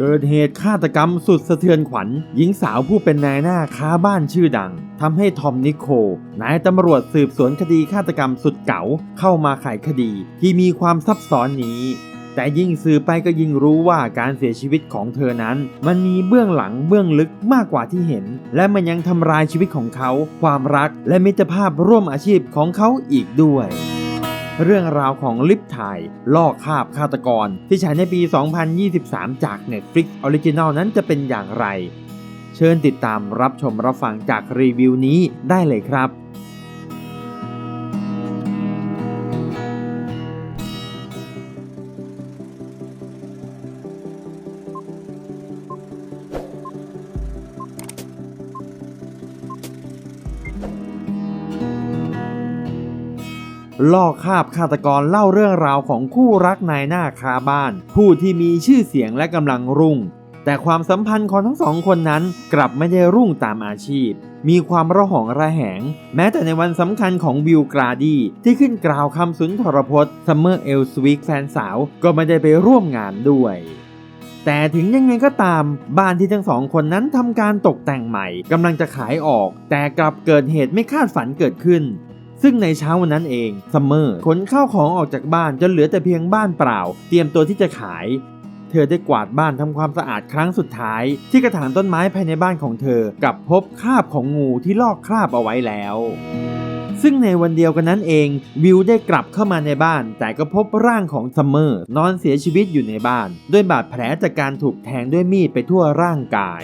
เกิดเหตุฆาตกรรมสุดสะเทือนขวัญ หญิงสาวผู้เป็นนายหน้าค้าบ้านชื่อดังทำให้ทอมนิโคลนายตำรวจสืบสวนคดีฆาตกรรมสุดเก๋าเข้ามาไขคดีที่มีความซับซ้อนนี้แต่ยิ่งสืบไปก็ยิ่งรู้ว่าการเสียชีวิตของเธอนั้น มันมีเบื้องหลังเบื้องลึกมากกว่าที่เห็น และมันยังทำลายชีวิตของเขา ความรักและมิตรภาพร่วมอาชีพของเขาอีกด้วย เรื่องราวของลิฟถ่ายลอกคาบฆาตกร ที่ฉายในปี 2023 จาก Netflix Original นั้นจะเป็นอย่างไร เชิญติดตามรับชมรับฟังจากรีวิวนี้ได้เลยครับ ลอกคาบฆาตกรเล่าเรื่องราวของคู่รักนายหน้าคาบ้าน ผู้ที่มีชื่อเสียงและกำลังรุ่ง แต่ความสัมพันธ์ของทั้งสองคนนั้นกลับไม่ได้รุ่งตามอาชีพ มีความระหองระแหง แม้แต่ในวันสำคัญของวิลกราดีที่ขึ้นกล่าวคำสุนทรพจน์ซัมเมอร์เอลสวิกแฟนสาวก็ไม่ได้ไปร่วมงานด้วยแต่ถึงยังไงก็ตาม บ้านที่ทั้งสองคนนั้นทำการตกแต่งใหม่กำลังจะขายออก แต่กลับเกิดเหตุไม่คาดฝันเกิดขึ้น ซึ่งในเช้าวันนั้นเองซัมเมอร์ขนข้าวของออกจากบ้านจนเหลือแต่เพียงบ้านเปล่า เตรียมตัวที่จะขาย เธอได้กวาดบ้านทำความสะอาดครั้งสุดท้าย ที่กระถางต้นไม้ภายในบ้านของเธอกับพบคราบของงูที่ลอกคราบเอาไว้แล้วซึ่งในวันเดียวกันนั้นเองวิวได้กลับเข้ามาในบ้าน แต่ก็พบร่างของซัมเมอร์นอนเสียชีวิตอยู่ในบ้าน ด้วยบาดแผลจากการถูกแทงด้วยมีดไปทั่วร่างกาย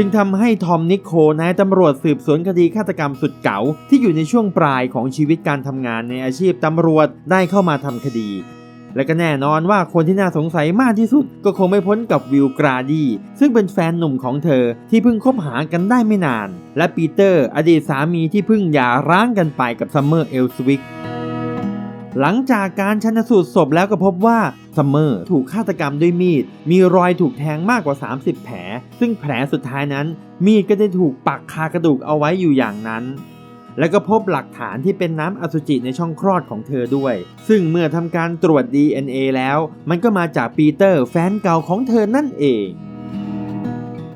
จึงทำให้ทอมนิโคลนายตำรวจสืบสวนคดีฆาตกรรมสุดเก๋าที่อยู่ในช่วงปลายของชีวิตการทำงานในอาชีพตำรวจได้เข้ามาทำคดี และก็แน่นอนว่าคนที่น่าสงสัยมากที่สุดก็คงไม่พ้นกับวิลกราดีซึ่งเป็นแฟนหนุ่มของเธอที่เพิ่งคบหากันได้ไม่นาน และปีเตอร์อดีตสามีที่เพิ่งหย่าร้างกันไปกับซัมเมอร์เอลสวิกหลังจากการชันสูตรศพแล้วก็พบว่า ซัมเมอร์ถูกฆาตกรรมด้วยมีด มีรอยถูกแทงมากกว่า 30 แผล ซึ่งแผลสุดท้ายนั้น มีดก็ได้ถูกปักคากระดูกเอาไว้อยู่อย่างนั้น และก็พบหลักฐานที่เป็นน้ำอสุจิในช่องคลอดของเธอด้วย ซึ่งเมื่อทำการตรวจ DNA แล้ว มันก็มาจากปีเตอร์แฟนเก่าของเธอนั่นเอง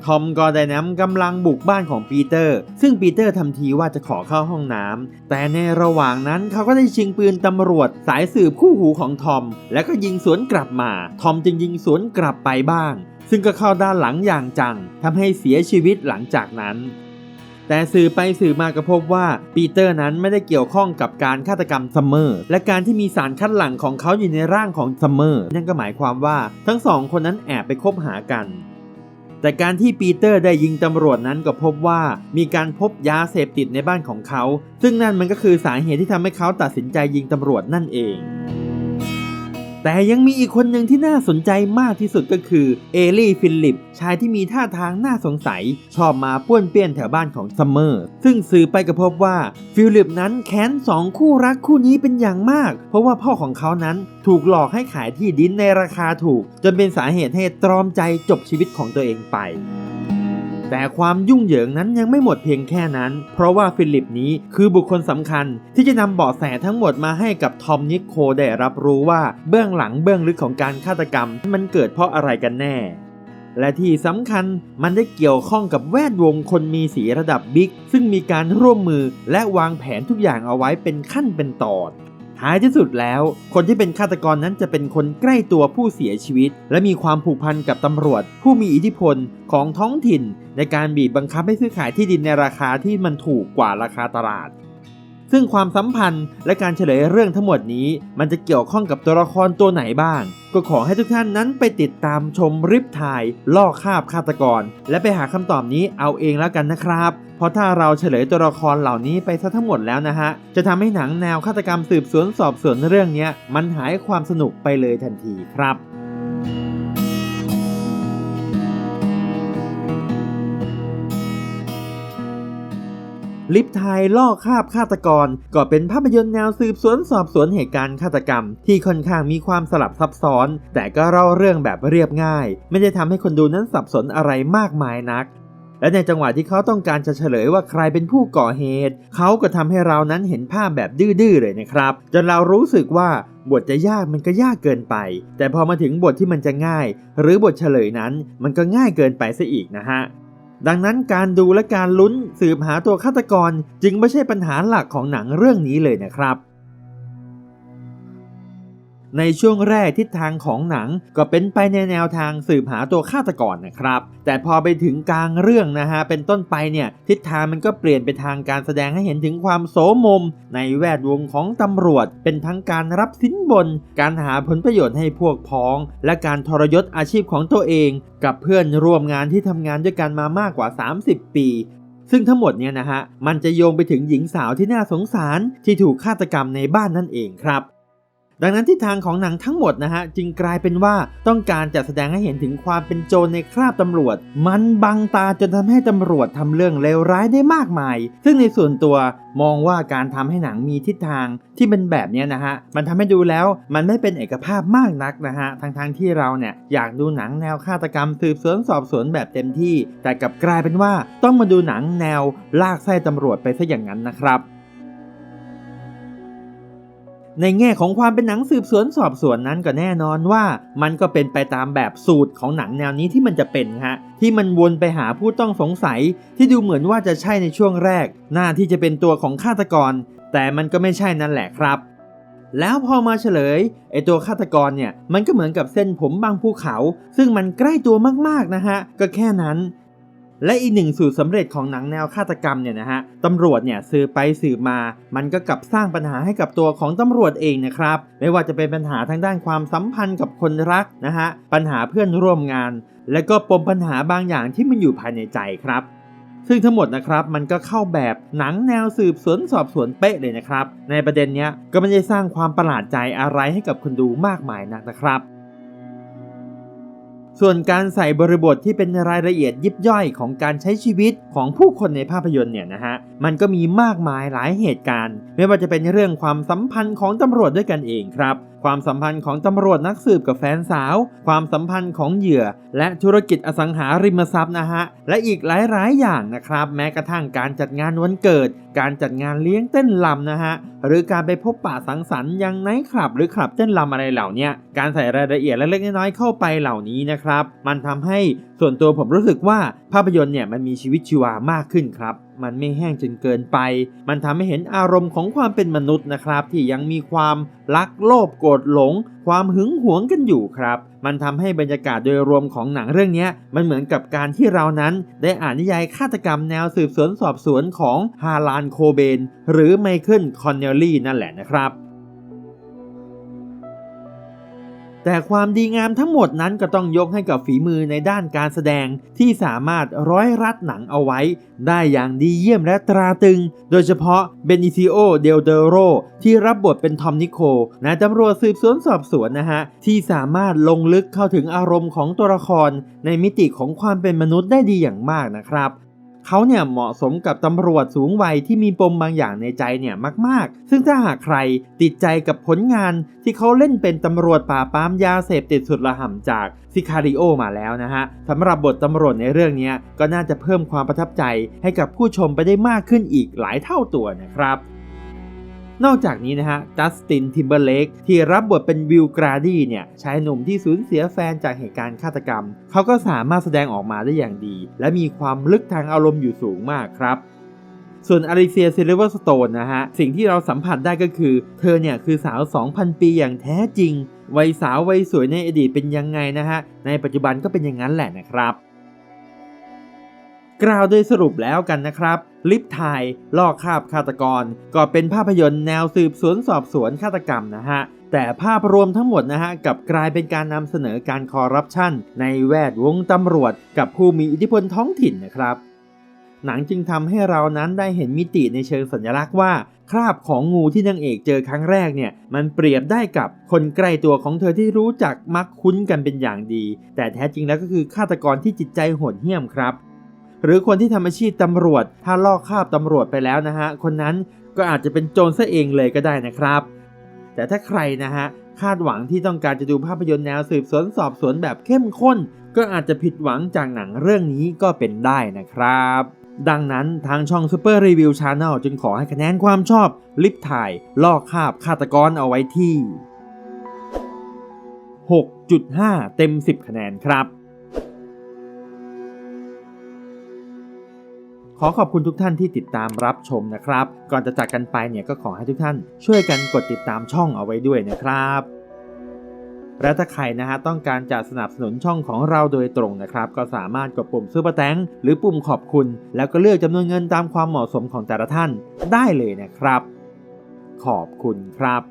ทอมก็ได้นำกำลังบุกบ้านของปีเตอร์ ซึ่งปีเตอร์ทำทีว่าจะขอเข้าห้องน้ำแต่ในระหว่างนั้นเขาก็ได้ชิงปืนตำรวจสายสืบคู่หูของทอม แล้วก็ยิงสวนกลับมา ทอมจึงยิงสวนกลับไปบ้าง ซึ่งก็เข้าด้านหลังอย่างจังทำให้เสียชีวิตหลังจากนั้นแต่สื่อไปสื่อมาก็พบว่าปีเตอร์นั้นไม่ได้เกี่ยวข้องกับการฆาตกรรมซัมเมอร์ และการที่มีสารคัดหลั่งของเขาอยู่ในร่างของซัมเมอร์นั่นก็หมายความว่าทั้งสองคนนั้นแอบไปคบหากัน แต่การที่ปีเตอร์ได้ยิงตำรวจนั้นก็พบว่ามีการพบยาเสพติดในบ้านของเขา ซึ่งนั่นมันก็คือสาเหตุที่ทำให้เขาตัดสินใจยิงตำรวจนั่นเอง แต่ยังมีอีกคนหนึ่งที่น่าสนใจมากที่สุดก็คือเอลี่ฟิลลิป ชายที่มีท่าทางน่าสงสัย ชอบมาป้วนเปี้ยนแถวบ้านของซัมเมอร์ ซึ่งสื่อไปก็พบว่าฟิลิปนั้นแค้นสองคู่รักคู่นี้เป็นอย่างมาก เพราะว่าพ่อของเขานั้นถูกหลอกให้ขายที่ดินในราคาถูก จนเป็นสาเหตุให้ตรอมใจจบชีวิตของตัวเองไป แต่ความยุ่งเหยิงนั้นยังไม่หมดเพียงแค่นั้น เพราะว่าฟิลิปนี้คือบุคคลสำคัญที่จะนำเบาะแสทั้งหมดมาให้กับทอมนิโคลได้รับรู้ว่าเบื้องหลังเบื้องลึกของการฆาตกรรม มันเกิดเพราะอะไรกันแน่ และที่สำคัญมันได้เกี่ยวข้องกับแวดวงคนมีสีระดับบิ๊กซึ่งมีการร่วมมือและวางแผนทุกอย่างเอาไว้เป็นขั้นเป็นตอน ท้ายที่สุดแล้ว คนที่เป็นฆาตกรนั้นจะเป็นคนใกล้ตัวผู้เสียชีวิต และมีความผูกพันกับตำรวจ ผู้มีอิทธิพลของท้องถิ่น ในการบีบบังคับให้ซื้อขายที่ดินในราคาที่มันถูกกว่าราคาตลาด ซึ่งความสัมพันธ์และการเฉลยเรื่องทั้งหมดนี้ มันจะเกี่ยวข้องกับตัวละครตัวไหนบ้าง ก็ขอให้ทุกท่านนั้นไปติดตามชมริบทายล่อคาบฆาตกร และไปหาคำตอบนี้เอาเองแล้วกันนะครับ เพราะถ้าเราเฉลยตัวละครเหล่านี้ไปซะทั้งหมดแล้วนะฮะ จะทำให้หนังแนวฆาตกรรมสืบสวนสอบสวนเรื่องนี้มันหายความสนุกไปเลยทันทีครับ ลิฟไทยล่อคาบฆาตกร ก็เป็นภาพยนตร์แนวสืบสวนสอบสวนเหตุการณ์ฆาตกรรม ที่ค่อนข้างมีความสลับซับซ้อน แต่ก็เล่าเรื่องแบบเรียบง่าย ไม่ได้ทำให้คนดูนั้นสับสนอะไรมากมายนักและในจังหวะที่เขาต้องการจะเฉลยว่าใครเป็นผู้ก่อเหตุ เขาก็ทำให้เรานั้นเห็นภาพแบบดื้อๆเลยนะครับ จนเรารู้สึกว่าบทจะยากมันก็ยากเกินไป แต่พอมาถึงบทที่มันจะง่าย หรือบทเฉลยนั้นมันก็ง่ายเกินไปซะอีกนะฮะ ดังนั้นการดูและการลุ้นสืบหาตัวฆาตกรจึงไม่ใช่ปัญหาหลักของหนังเรื่องนี้เลยนะครับ ในช่วงแรกทิศทางของหนังก็เป็นไปในแนวทางสืบหาตัวฆาตกรนะครับ แต่พอไปถึงกลางเรื่องนะฮะเป็นต้นไปเนี่ยทิศทางมันก็เปลี่ยนไปทางการแสดงให้เห็นถึงความโสมม ในแวดวงของตำรวจ เป็นทั้งการรับสินบน การหาผลประโยชน์ให้พวกพ้อง และการทรยศอาชีพของตัวเอง กับเพื่อนร่วมงานที่ทำงานด้วยกันมามากกว่า 30 ปีซึ่งทั้งหมดเนี่ยนะฮะ มันจะโยงไปถึงหญิงสาวที่น่าสงสารที่ถูกฆาตกรรมในบ้านนั่นเองครับ ดังนั้นทิศทางของหนังทั้งหมดนะฮะจึงกลายเป็นว่าต้องการจะแสดงให้เห็นถึงความเป็นโจรในคราบตำรวจ มันบังตาจนทำให้ตำรวจทำเรื่องเลวร้ายได้มากมาย ซึ่งในส่วนตัวมองว่าการทำให้หนังมีทิศทางที่เป็นแบบเนี้ยนะฮะมันทำให้ดูแล้วมันไม่เป็นเอกภาพมากนักนะฮะทั้งๆทที่เราเนี่ยอยากดูหนังแนวฆาตกรรมสืบสวนสอบสวนแบบเต็มที่ แต่กลับกลายเป็นว่าต้องมาดูหนังแนวลากไส้ตำรวจไปซะอย่างนั้นนะครับ ในแง่ของความเป็นหนังสืบสวนสอบสวนนั้นก็แน่นอนว่า มันก็เป็นไปตามแบบสูตรของหนังแนวนี้ที่มันจะเป็นฮะที่มันวนไปหาผู้ต้องสงสัย ที่ดูเหมือนว่าจะใช่ในช่วงแรก หน้าที่จะเป็นตัวของฆาตกร แต่มันก็ไม่ใช่นั่นแหละครับ แล้วพอมาเฉลยไอตัวฆาตกรเนี่ยมันก็เหมือนกับเส้นผมบางภูเขา ซึ่งมันใกล้ตัวมากๆนะฮะก็แค่นั้น และอีกหนึ่งสูตรสำเร็จของหนังแนวฆาตกรรมเนี่ยนะฮะตำรวจเนี่ยสืบไปสืบมา มันก็กลับสร้างปัญหาให้กับตัวของตำรวจเองนะครับ ไม่ว่าจะเป็นปัญหาทางด้านความสัมพันธ์กับคนรักนะฮะ ปัญหาเพื่อนร่วมงาน และก็ปมปัญหาบางอย่างที่มันอยู่ภายในใจครับ ซึ่งทั้งหมดนะครับมันก็เข้าแบบหนังแนวสืบสวนสอบสวนเป๊ะเลยนะครับ ในประเด็นเนี้ยก็ไม่ได้สร้างความประหลาดใจอะไรให้กับคนดูมากมายนักนะครับ ส่วนการใส่บริบทที่เป็นรายละเอียดยิบย่อยของการใช้ชีวิตของผู้คนในภาพยนตร์เนี่ยนะฮะ มันก็มีมากมายหลายเหตุการณ์ ไม่ว่าจะเป็นเรื่องความสัมพันธ์ของตำรวจด้วยกันเองครับ ความสัมพันธ์ของตำรวจนักสืบกับแฟนสาว ความสัมพันธ์ของเหยื่อ และธุรกิจอสังหาริมทรัพย์นะฮะ และอีกหลายๆ อย่างนะครับ แม้กระทั่งการจัดงานวันเกิด การจัดงานเลี้ยงเต้นลำนะฮะ หรือการไปพบปะสังสรรค์ยังไนท์คลับ หรือคลับเต้นลำอะไรเหล่านี้การใส่รายละเอียดเล็กๆน้อยๆเข้าไปเหล่านี้นะครับ มันทำให้ส่วนตัวผมรู้สึกว่าภาพยนตร์เนี่ยมันมีชีวิตชีวามากขึ้นครับ มันไม่แห้งจนเกินไป มันทำให้เห็นอารมณ์ของความเป็นมนุษย์นะครับ ที่ยังมีความรักโลภโกรธหลง ความหึงหวงกันอยู่ครับ มันทำให้บรรยากาศโดยรวมของหนังเรื่องนี้มันเหมือนกับการที่เรานั้นได้อ่านนิยายฆาตกรรมแนวสืบสวนสอบสวนของฮาลานโคเบน หรือไมเคิลคอนเนลลี่นั่นแหละนะครับ แต่ความดีงามทั้งหมดนั้นก็ต้องยกให้กับฝีมือในด้านการแสดงที่สามารถร้อยรัดหนังเอาไว้ ได้อย่างดีเยี่ยมและตราตึง โดยเฉพาะเบนิซิโอ เดลเดโรที่รับบทเป็นทอมนิโคนายตำรวจสืบสวนสอบสวนนะฮะ ที่สามารถลงลึกเข้าถึงอารมณ์ของตัวละคร ในมิติของความเป็นมนุษย์ได้ดีอย่างมากนะครับ เขาเนี่ยเหมาะสมกับตำรวจสูงวัยที่มีปมบางอย่างในใจเนี่ยมาก ๆ ซึ่งถ้าหากใครติดใจกับผลงานที่เขาเล่นเป็นตำรวจป่าปามยาเสพติดสุดระห่ำจากซิคาริโอมาแล้วนะฮะสำหรับบทตำรวจในเรื่องนี้ก็น่าจะเพิ่มความประทับใจให้กับผู้ชมไปได้มากขึ้นอีกหลายเท่าตัวนะครับ นอกจากนี้นะฮะจัสตินทิมเบอร์เลกที่รับบทเป็นวิลกราดี้เนี่ยชายหนุ่มที่สูญเสียแฟนจากเหตุการณ์ฆาตกรรม เขาก็สามารถแสดงออกมาได้อย่างดี และมีความลึกทางอารมณ์อยู่สูงมากครับส่วนอลิเซียซิลเวอร์สโตนนะฮะ สิ่งที่เราสัมผัสได้ก็คือ เธอเนี่ยคือสาว 2,000 ปีอย่างแท้จริง วัยสาววัยสวยในอดีตเป็นยังไงนะฮะ ในปัจจุบันก็เป็นอย่างนั้นแหละนะครับ กล่าวโดยสรุปแล้วกันนะครับ ลิปไทยล่อคาบฆาตกร ก็เป็นภาพยนตร์แนวสืบสวนสอบสวนฆาตกรรมนะฮะ แต่ภาพรวมทั้งหมดนะฮะกับกลายเป็นการนำเสนอการคอร์รัปชันในแวดวงตำรวจ กับผู้มีอิทธิพลท้องถิ่นนะครับหนังจึงทำให้เรานั้นได้เห็นมิติในเชิงสัญลักษณ์ว่า คราบของงูที่นางเอกเจอครั้งแรกเนี่ย มันเปรียบได้กับคนใกล้ตัวของเธอที่รู้จักมักคุ้นกันเป็นอย่างดี แต่แท้จริงแล้วก็คือฆาตกรที่จิตใจโหดเหี้ยมครับ หรือคนที่ทำอาชีพตำรวจ ถ้าลอกคาบตำรวจไปแล้วนะฮะ คนนั้นก็อาจจะเป็นโจรซะเองเลยก็ได้นะครับ แต่ถ้าใครนะฮะคาดหวังที่ต้องการจะดูภาพยนตร์แนวสืบสวนสอบสวนแบบเข้มข้น ก็อาจจะผิดหวังจากหนังเรื่องนี้ก็เป็นได้นะครับ ดังนั้นทางช่อง Super Review Channel จึงขอให้คะแนนความชอบ ลิฟถ่าย ลอกคาบฆาตกรเอาไว้ที่ 6.5 เต็ม 10 คะแนนครับ ขอขอบคุณทุกท่านที่ติดตามรับชมนะครับ ก่อนจะจากกันไปเนี่ยก็ขอให้ทุกท่าน ช่วยกันกดติดตามช่องเอาไว้ด้วยนะครับและถ้าใครนะฮะต้องการจะสนับสนุนช่องของเราโดยตรงนะครับ ก็สามารถกดปุ่มซื้อประแตงหรือปุ่มขอบคุณ แล้วก็เลือกจำนวนเงินตามความเหมาะสมของแต่ละท่านได้เลยนะครับ ขอบคุณครับ